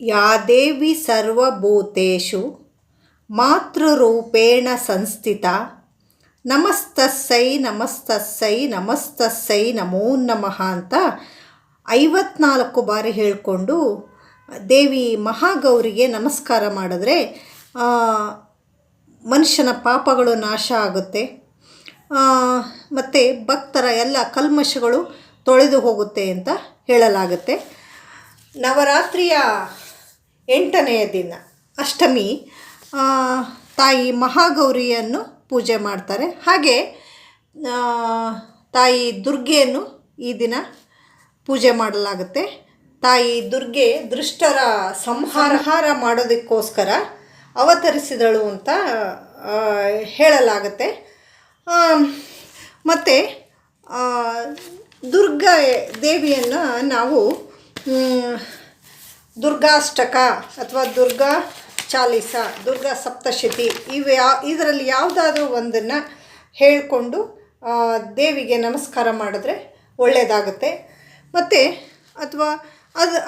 ಯಾ ದೇವಿ ಸರ್ವಭೂತೇಷು ಮಾತೃರೂಪೇಣ ಸಂಸ್ಥಿತ. ನಮಸ್ತಸ್ಸೈ ನಮಸ್ತಸ್ಸೈ ನಮಸ್ತಸ್ಸೈ, ನಮೋ ನಮಃ ಅಂತ ಐವತ್ನಾಲ್ಕು ಬಾರಿ ಹೇಳಿಕೊಂಡು ದೇವಿ ಮಹಾಗೌರಿಗೆ ನಮಸ್ಕಾರ ಮಾಡಿದ್ರೆ ಮನುಷ್ಯನ ಪಾಪಗಳು ನಾಶ ಆಗುತ್ತೆ. ಮತ್ತು ಭಕ್ತರ ಎಲ್ಲ ಕಲ್ಮಶಗಳು ತೊಳೆದು ಹೋಗುತ್ತೆ ಅಂತ ಹೇಳಲಾಗುತ್ತೆ. ನವರಾತ್ರಿಯ ಎಂಟನೆಯ ದಿನ ಅಷ್ಟಮಿ ತಾಯಿ ಮಹಾಗೌರಿಯನ್ನು ಪೂಜೆ ಮಾಡ್ತಾರೆ. ಹಾಗೆ ತಾಯಿ ದುರ್ಗೆಯನ್ನು ಈ ದಿನ ಪೂಜೆ ಮಾಡಲಾಗುತ್ತೆ. ತಾಯಿ ದುರ್ಗೆ ದುಷ್ಟರ ಸಂಹಾರಹಾರ ಮಾಡೋದಕ್ಕೋಸ್ಕರ ಅವತರಿಸಿದಳು ಅಂತ ಹೇಳಲಾಗುತ್ತೆ. ಮತ್ತು ದುರ್ಗಾ ದೇವಿಯನ್ನು ನಾವು ದುರ್ಗಾಷ್ಟಕ ಅಥವಾ ದುರ್ಗಾ ಚಾಲಿಸ, ದುರ್ಗಾ ಸಪ್ತಶತಿ ಇವು ಯಾ ಇದರಲ್ಲಿ ಯಾವುದಾದ್ರೂ ಒಂದನ್ನು ಹೇಳಿಕೊಂಡು ದೇವಿಗೆ ನಮಸ್ಕಾರ ಮಾಡಿದ್ರೆ ಒಳ್ಳೆಯದಾಗುತ್ತೆ ಮತ್ತು ಅಥವಾ ಅದು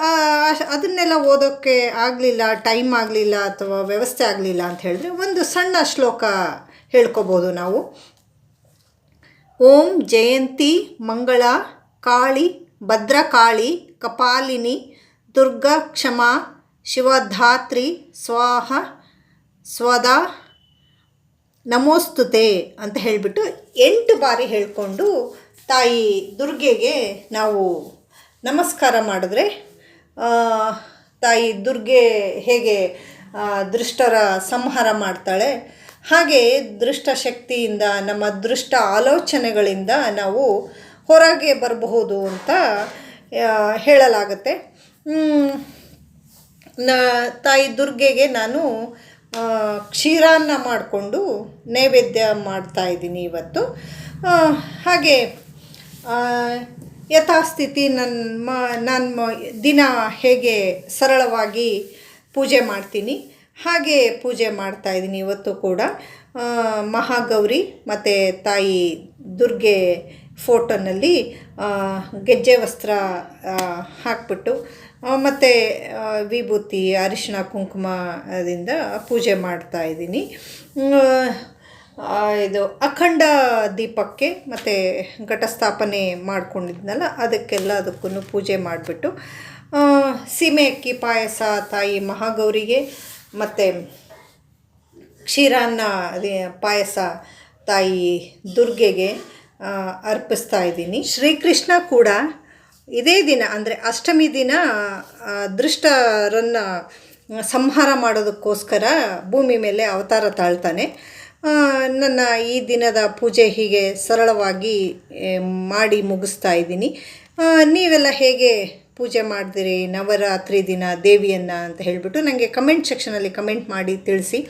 ಅದನ್ನೆಲ್ಲ ಓದೋಕ್ಕೆ ಆಗಲಿಲ್ಲ ಟೈಮ್ ಆಗಲಿಲ್ಲ ಅಥವಾ ವ್ಯವಸ್ಥೆ ಆಗಲಿಲ್ಲ ಅಂತ ಹೇಳಿದ್ರೆ ಒಂದು ಸಣ್ಣ ಶ್ಲೋಕ ಹೇಳ್ಕೊಬೋದು ನಾವು. ಓಂ ಜಯಂತಿ ಮಂಗಳ ಕಾಳಿ ಭದ್ರಕಾಳಿ ಕಪಾಲಿನಿ ದುರ್ಗಾ ಕ್ಷಮಾ ಶಿವಧಾತ್ರಿ ಸ್ವಾಹ ಸ್ವದಾ ನಮೋಸ್ತುತೆ ಅಂತ ಹೇಳಿಬಿಟ್ಟು ಎಂಟು ಬಾರಿ ಹೇಳಿಕೊಂಡು ತಾಯಿ ದುರ್ಗೆಗೆ ನಾವು ನಮಸ್ಕಾರ ಮಾಡಿದ್ರೆ ತಾಯಿ ದುರ್ಗೆ ಹೇಗೆ ದೃಷ್ಟರ ಸಂಹಾರ ಮಾಡ್ತಾಳೆ, ಹಾಗೆ ದೃಷ್ಟ ಶಕ್ತಿಯಿಂದ, ನಮ್ಮ ದೃಷ್ಟ ಆಲೋಚನೆಗಳಿಂದ ನಾವು ಹೊರಗೆ ಬರಬಹುದು ಅಂತ ಹೇಳಲಾಗುತ್ತೆ. ನ ತಾಯಿ ದುರ್ಗೆಗೆ ನಾನು ಕ್ಷೀರಾನ್ನ ಮಾಡಿಕೊಂಡು ನೈವೇದ್ಯ ಮಾಡ್ತಾ ಇದ್ದೀನಿ ಇವತ್ತು. ಹಾಗೆ ಯಥಾಸ್ಥಿತಿ ನನ್ನ ಮ, ನಾನು ದಿನ ಹೇಗೆ ಸರಳವಾಗಿ ಪೂಜೆ ಮಾಡ್ತೀನಿ. ಹಾಗೆ ಪೂಜೆ ಮಾಡ್ತಾ ಇದ್ದೀನಿ ಇವತ್ತು ಕೂಡ. ಮಹಾಗೌರಿ ಮತ್ತು ತಾಯಿ ದುರ್ಗೆ ಫೋಟೋನಲ್ಲಿ ಗೆಜ್ಜೆ ವಸ್ತ್ರ ಹಾಕ್ಬಿಟ್ಟು ಮತ್ತು ವಿಭೂತಿ, ಅರಿಶಿಣ ಕುಂಕುಮದಿಂದ ಪೂಜೆ ಮಾಡ್ತಾ ಇದ್ದೀನಿ. ಇದು ಅಖಂಡ ದೀಪಕ್ಕೆ ಮತ್ತು ಘಟಸ್ಥಾಪನೆ ಮಾಡ್ಕೊಂಡಿದ್ನಲ್ಲ, ಅದಕ್ಕೆಲ್ಲ ಅದಕ್ಕೂ ಪೂಜೆ ಮಾಡಿಬಿಟ್ಟು ಸೀಮೆ ಅಕ್ಕಿ ಪಾಯಸ, ತಾಯಿ ಮಹಾಗೌರಿಗೆ ಮತ್ತು ಕ್ಷೀರಾನ್ನ ಪಾಯಸ ತಾಯಿ ದುರ್ಗೆಗೆ ಅರ್ಪಿಸ್ತಾ ಇದ್ದೀನಿ. ಶ್ರೀಕೃಷ್ಣ ಕೂಡ ಇದೇ ದಿನ, ಅಂದರೆ ಅಷ್ಟಮಿ ದಿನ ಅದೃಷ್ಟರನ್ನು ಸಂಹಾರ ಮಾಡೋದಕ್ಕೋಸ್ಕರ ಭೂಮಿ ಮೇಲೆ ಅವತಾರ ತಾಳ್ತಾನೆ. ನನ್ನ ಈ ದಿನದ ಪೂಜೆ ಹೀಗೆ ಸರಳವಾಗಿ ಮಾಡಿ ಮುಗಿಸ್ತಾ ಇದ್ದೀನಿ. ನೀವೆಲ್ಲ ಹೇಗೆ ಪೂಜೆ ಮಾಡ್ತೀರಿ? ನವರಾತ್ರಿ ದಿನ ದೇವಿಯನ್ನು ಅಂತ ಹೇಳಿಬಿಟ್ಟು ನನಗೆ ಕಮೆಂಟ್ ಸೆಕ್ಷನಲ್ಲಿ ಕಮೆಂಟ್ ಮಾಡಿ ತಿಳಿಸಿ.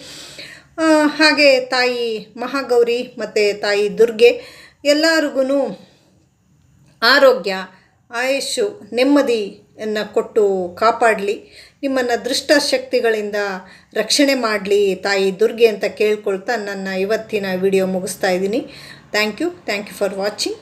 ಹಾಗೆ ತಾಯಿ ಮಹಾಗೌರಿ ಮತ್ತು ತಾಯಿ ದುರ್ಗೆ ಎಲ್ಲರಿಗೂ ಆರೋಗ್ಯ ಆಯುಷ್ಯು ನೆಮ್ಮದಿಯನ್ನು ಕೊಟ್ಟು ಕಾಪಾಡಲಿ, ನಿಮ್ಮನ್ನು ದುಷ್ಟ ಶಕ್ತಿಗಳಿಂದ ರಕ್ಷಣೆ ಮಾಡಲಿ ತಾಯಿ ದುರ್ಗೆ ಅಂತ ಕೇಳ್ಕೊಳ್ತಾ ನನ್ನ ಇವತ್ತಿನ ವಿಡಿಯೋ ಮುಗಿಸ್ತಾ ಇದ್ದೀನಿ. Thank you thank you for watching